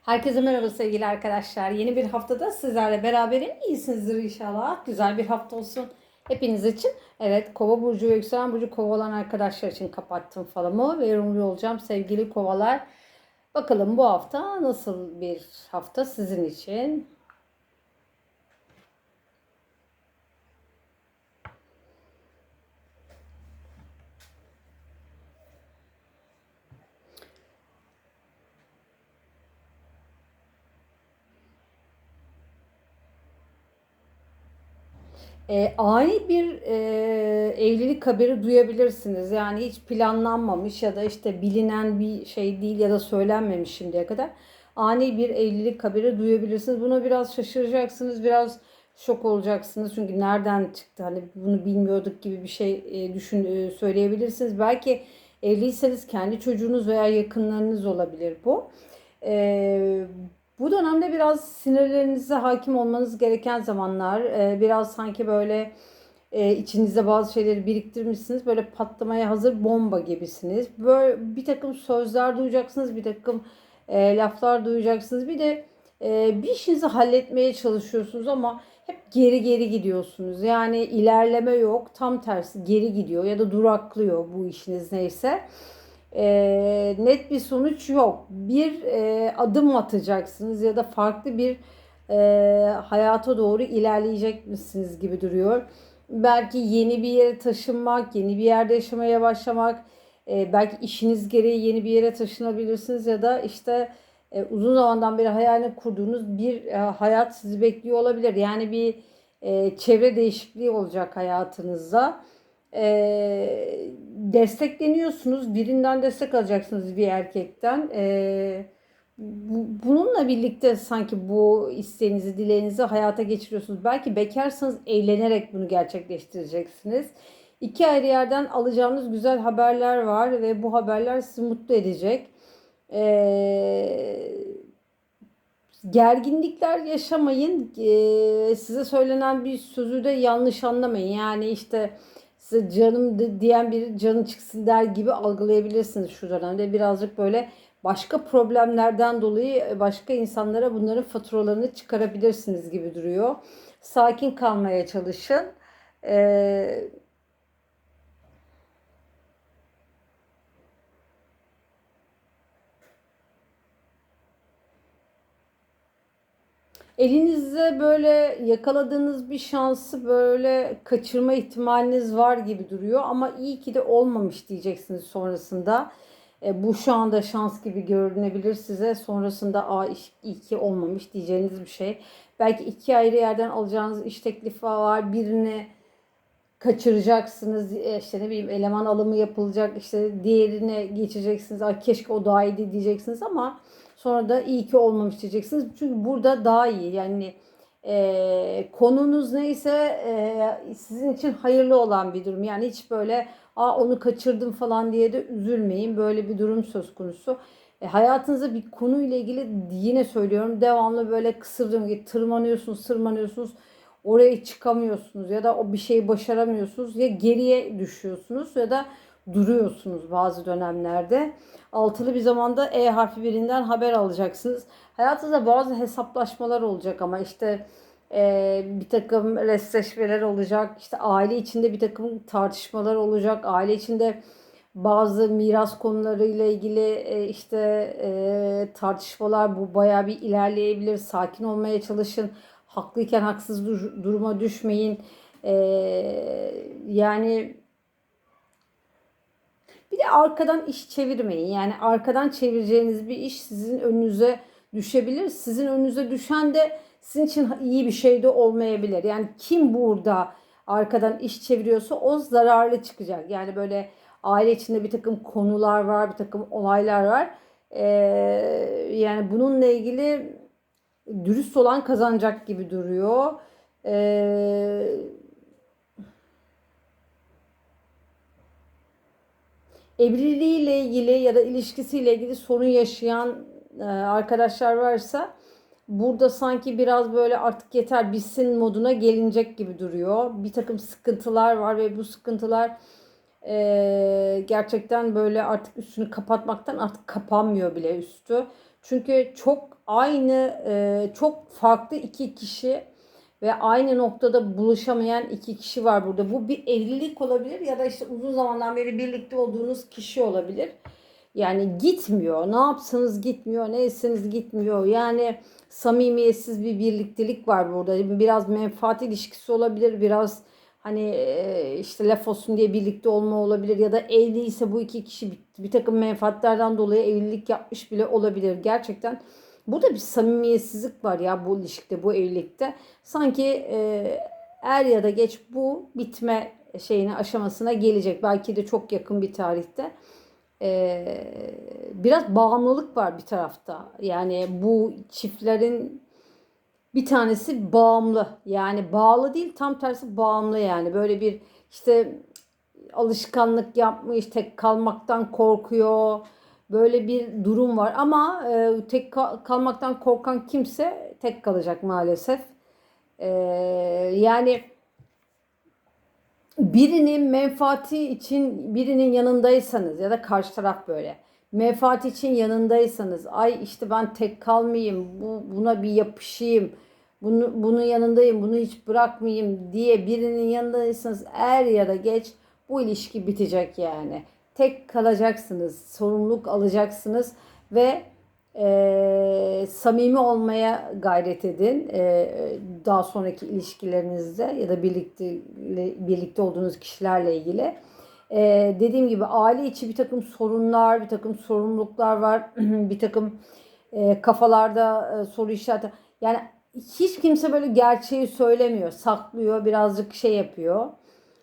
Herkese merhaba sevgili arkadaşlar. Yeni bir haftada sizlerle beraberim. İyisinizdir inşallah. Güzel bir hafta olsun hepiniz için. Evet kova burcu ve yükselen burcu kova olan arkadaşlar için kapattım falımı ve yorumlu olacağım sevgili kovalar. Bakalım bu hafta nasıl bir hafta sizin için? E, ani bir e, evlilik haberi duyabilirsiniz. Yani hiç planlanmamış ya da işte bilinen bir şey değil ya da söylenmemiş şimdiye kadar. Ani bir evlilik haberi duyabilirsiniz. Buna biraz şaşıracaksınız, biraz şok olacaksınız. Çünkü nereden çıktı hani bunu bilmiyorduk gibi bir şey e, düşün e, söyleyebilirsiniz. Belki evliyseniz kendi çocuğunuz veya yakınlarınız olabilir bu. E, bu dönemde biraz sinirlerinize hakim olmanız gereken zamanlar. Ee, biraz sanki böyle e, içinizde bazı şeyleri biriktirmişsiniz. Böyle patlamaya hazır bomba gibisiniz. Böyle bir takım sözler duyacaksınız, bir takım e, laflar duyacaksınız. Bir de e, bir işinizi halletmeye çalışıyorsunuz ama hep geri geri gidiyorsunuz. Yani ilerleme yok, tam tersi geri gidiyor ya da duraklıyor bu işiniz neyse e, net bir sonuç yok. Bir e, adım atacaksınız ya da farklı bir e, hayata doğru ilerleyecek misiniz gibi duruyor. Belki yeni bir yere taşınmak, yeni bir yerde yaşamaya başlamak, e, belki işiniz gereği yeni bir yere taşınabilirsiniz ya da işte e, uzun zamandan beri hayalini kurduğunuz bir e, hayat sizi bekliyor olabilir. Yani bir e, çevre değişikliği olacak hayatınızda e, destekleniyorsunuz. Birinden destek alacaksınız bir erkekten. E, bu, bununla birlikte sanki bu isteğinizi, dileğinizi hayata geçiriyorsunuz. Belki bekarsanız eğlenerek bunu gerçekleştireceksiniz. İki ayrı yerden alacağınız güzel haberler var ve bu haberler sizi mutlu edecek. Eee gerginlikler yaşamayın. Ee, size söylenen bir sözü de yanlış anlamayın. Yani işte size canım diyen biri canı çıksın der gibi algılayabilirsiniz şu dönemde. Birazcık böyle başka problemlerden dolayı e, başka insanlara bunların faturalarını çıkarabilirsiniz gibi duruyor. Sakin kalmaya çalışın. Ee, elinizde böyle yakaladığınız bir şansı böyle kaçırma ihtimaliniz var gibi duruyor ama iyi ki de olmamış diyeceksiniz sonrasında. E, bu şu anda şans gibi görünebilir size. Sonrasında a iş, iyi ki olmamış diyeceğiniz bir şey. Belki iki ayrı yerden alacağınız iş teklifi var. Birini kaçıracaksınız. E, işte ne bileyim eleman alımı yapılacak. İşte diğerine geçeceksiniz. Ay keşke o daha iyiydi diyeceksiniz ama Sonra da iyi ki olmamış diyeceksiniz. Çünkü burada daha iyi. Yani e, konunuz neyse e, sizin için hayırlı olan bir durum. Yani hiç böyle Aa, onu kaçırdım falan diye de üzülmeyin. Böyle bir durum söz konusu. E, hayatınızda bir konuyla ilgili yine söylüyorum devamlı böyle kısırdığım gibi tırmanıyorsunuz, tırmanıyorsunuz. Oraya çıkamıyorsunuz ya da o bir şeyi başaramıyorsunuz ya geriye düşüyorsunuz ya da duruyorsunuz bazı dönemlerde. Altılı bir zamanda E harfi birinden haber alacaksınız. Hayatınızda bazı hesaplaşmalar olacak ama işte e, bir takım restleşmeler olacak. İşte aile içinde bir takım tartışmalar olacak. Aile içinde bazı miras konularıyla ilgili e, işte e, tartışmalar bu bayağı bir ilerleyebilir. Sakin olmaya çalışın. Haklıyken haksız duruma düşmeyin. E, yani bir de arkadan iş çevirmeyin. Yani arkadan çevireceğiniz bir iş sizin önünüze düşebilir. Sizin önünüze düşen de sizin için iyi bir şey de olmayabilir. Yani kim burada arkadan iş çeviriyorsa o zararlı çıkacak. Yani böyle aile içinde bir takım konular var, bir takım olaylar var. Ee, yani bununla ilgili dürüst olan kazanacak gibi duruyor. Ee, evliliğiyle ilgili ya da ilişkisiyle ilgili sorun yaşayan e, arkadaşlar varsa burada sanki biraz böyle artık yeter bitsin moduna gelinecek gibi duruyor. Bir takım sıkıntılar var ve bu sıkıntılar e, gerçekten böyle artık üstünü kapatmaktan artık kapanmıyor bile üstü. Çünkü çok aynı, e, çok farklı iki kişi ve aynı noktada buluşamayan iki kişi var burada. Bu bir evlilik olabilir ya da işte uzun zamandan beri birlikte olduğunuz kişi olabilir. Yani gitmiyor. Ne yapsanız gitmiyor, ne etseniz gitmiyor. Yani samimiyetsiz bir birliktelik var burada. Biraz menfaat ilişkisi olabilir, biraz hani e, işte laf olsun diye birlikte olma olabilir ya da evliyse bu iki kişi bir, takım menfaatlerden dolayı evlilik yapmış bile olabilir. Gerçekten burada bir samimiyetsizlik var ya bu ilişkide, bu evlilikte. Sanki e, er ya da geç bu bitme şeyine aşamasına gelecek. Belki de çok yakın bir tarihte. Ee, biraz bağımlılık var bir tarafta. Yani bu çiftlerin bir tanesi bağımlı. Yani bağlı değil tam tersi bağımlı yani. Böyle bir işte alışkanlık yapmış, tek kalmaktan korkuyor. Böyle bir durum var ama e, tek kalmaktan korkan kimse tek kalacak maalesef. E, yani birinin menfaati için birinin yanındaysanız ya da karşı taraf böyle menfaat için yanındaysanız ay işte ben tek kalmayayım bu buna bir yapışayım bunu bunun yanındayım bunu hiç bırakmayayım diye birinin yanındaysanız er ya da geç bu ilişki bitecek yani tek kalacaksınız sorumluluk alacaksınız ve e, samimi olmaya gayret edin. E, daha sonraki ilişkilerinizde ya da birlikte birlikte olduğunuz kişilerle ilgili. E, dediğim gibi aile içi bir takım sorunlar, bir takım sorumluluklar var. bir takım e, kafalarda e, soru işareti. Yani hiç kimse böyle gerçeği söylemiyor, saklıyor, birazcık şey yapıyor.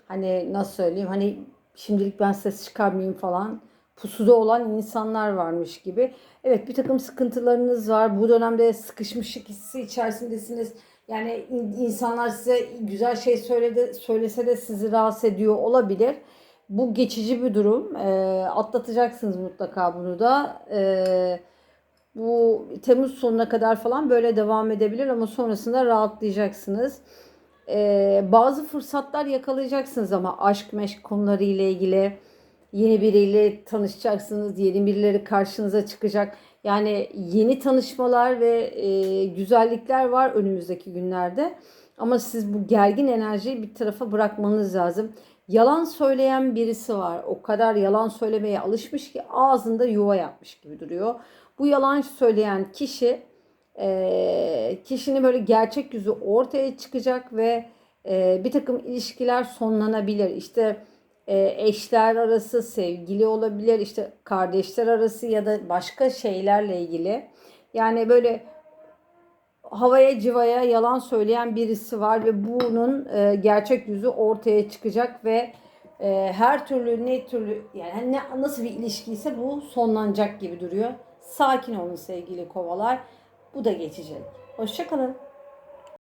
Hani nasıl söyleyeyim? Hani şimdilik ben ses çıkarmayayım falan pusuda olan insanlar varmış gibi. Evet bir takım sıkıntılarınız var. Bu dönemde sıkışmışlık hissi içerisindesiniz. Yani insanlar size güzel şey söyledi, söylese de sizi rahatsız ediyor olabilir. Bu geçici bir durum. E, atlatacaksınız mutlaka bunu da. E, bu Temmuz sonuna kadar falan böyle devam edebilir ama sonrasında rahatlayacaksınız. E, bazı fırsatlar yakalayacaksınız ama aşk meşk konuları ile ilgili Yeni biriyle tanışacaksınız. Yeni birileri karşınıza çıkacak. Yani yeni tanışmalar ve e, güzellikler var önümüzdeki günlerde. Ama siz bu gergin enerjiyi bir tarafa bırakmanız lazım. Yalan söyleyen birisi var. O kadar yalan söylemeye alışmış ki ağzında yuva yapmış gibi duruyor. Bu yalan söyleyen kişi e, kişinin böyle gerçek yüzü ortaya çıkacak ve e, bir takım ilişkiler sonlanabilir. İşte e, eşler arası, sevgili olabilir, işte kardeşler arası ya da başka şeylerle ilgili. Yani böyle havaya civaya yalan söyleyen birisi var ve bunun e, gerçek yüzü ortaya çıkacak ve e, her türlü ne türlü yani ne nasıl bir ilişkiyse bu sonlanacak gibi duruyor. Sakin olun sevgili kovalar. Bu da geçecek. Hoşçakalın.